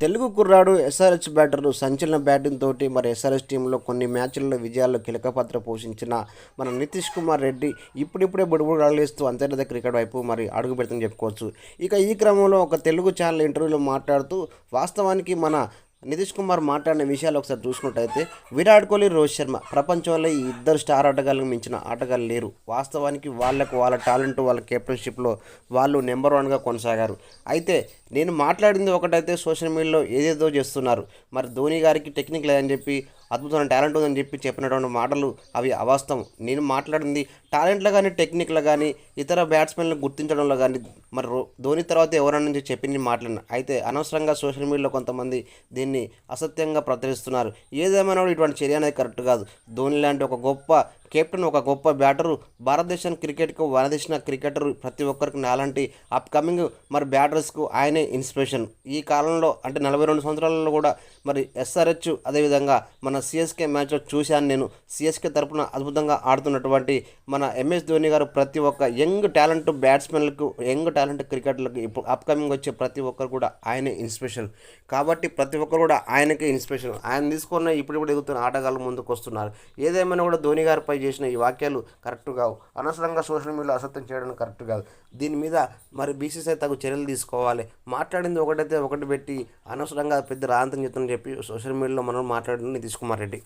తెలుగు కుర్రాడు ఎస్ఆర్హెచ్ బ్యాటర్లు సంచలన బ్యాటింగ్ తోటి మరి ఎస్ఆర్హెచ్ టీంలో కొన్ని మ్యాచ్ల్లో విజయాల్లో కీలక పాత్ర పోషించిన మన నితీష్ కుమార్ రెడ్డి ఇప్పుడిప్పుడే బుడుబుడు అడలేస్తూ అంతర్గత క్రికెట్ వైపు మరి అడుగు పెడుతుందని చెప్పుకోవచ్చు. ఇక ఈ క్రమంలో ఒక తెలుగు ఛానల్ ఇంటర్వ్యూలో మాట్లాడుతూ వాస్తవానికి మన నితీష్ కుమార్ మాట్లాడిన విషయాలు ఒకసారి చూసుకున్నట్టయితే విరాట్ కోహ్లీ రోహిత్ శర్మ ప్రపంచంలో ఈ ఇద్దరు స్టార్ ఆటగాళ్ళకు మించిన ఆటగాళ్ళు లేరు. వాస్తవానికి వాళ్ళకు వాళ్ళ టాలెంట్ వాళ్ళ కెప్టెన్షిప్లో వాళ్ళు నెంబర్ వన్గా కొనసాగారు. అయితే నేను మాట్లాడింది ఒకటైతే సోషల్ మీడియాలో ఏదేదో చేస్తున్నారు. మరి ధోని గారికి టెక్నిక్ లేదని చెప్పి అద్భుతమైన టాలెంట్ ఉందని చెప్పి చెప్పినటువంటి మాటలు అవి అవాస్తవం. నేను మాట్లాడింది టాలెంట్లో కానీ టెక్నిక్లో కానీ ఇతర బ్యాట్స్మెన్లు గుర్తించడంలో కానీ మరి ధోని తర్వాత ఎవరైనా నుంచి చెప్పింది మాట్లాడిన. అయితే అనవసరంగా సోషల్ మీడియాలో కొంతమంది దీన్ని అసత్యంగా ప్రచురిస్తున్నారు. ఏదేమైనా కూడా ఇటువంటి చర్య అనేది కరెక్ట్ కాదు. ధోని లాంటి ఒక గొప్ప కెప్టెన్ ఒక గొప్ప బ్యాటరు. భారతదేశం క్రికెట్కు వనదేశిన క్రికెటర్ ప్రతి ఒక్కరికి నాలాంటి అప్కమింగ్ మరి బ్యాటర్స్కు ఆయనే ఇన్స్పిరేషన్ ఈ కాలంలో అంటే నలభై రెండు సంవత్సరాలలో కూడా మరి ఎస్ఆర్హెచ్ అదేవిధంగా మన సిఎస్కే మ్యాచ్లో చూశాను నేను. సిఎస్కే తరపున అద్భుతంగా ఆడుతున్నటువంటి మన ఎంఎస్ ధోని గారు ప్రతి ఒక్క యంగ్ టాలెంట్ బ్యాట్స్మెన్లకు యంగ్ టాలెంట్ క్రికెటర్లకు ఇప్పుడు అప్కమింగ్ వచ్చే ప్రతి ఒక్కరు కూడా ఆయనే ఇన్స్పిరేషన్ కాబట్టి ప్రతి ఒక్కరు కూడా ఆయనకే ఇన్స్పిరేషన్ ఆయన తీసుకున్న ఇప్పుడు ఇప్పుడు ఎదుగుతున్న ఆటగాళ్ళు ముందుకు వస్తున్నారు ఏదేమైనా కూడా ధోని గారిపై చేసిన ఈ వాక్యాలు కరెక్ట్ కావు. అనవసరంగా సోషల్ మీడియాలో అసత్యం చేయడం కరెక్ట్ కాదు. దీని మీద మరి బీసీసీ తగు చర్యలు తీసుకోవాలి. మాట్లాడింది ఒకటైతే ఒకటి పెట్టి అనవసరంగా పెద్ద రాంతం చెప్తుందని చెప్పి సోషల్ మీడియాలో మనం మాట్లాడిన నితీష్ కుమార్ రెడ్డి.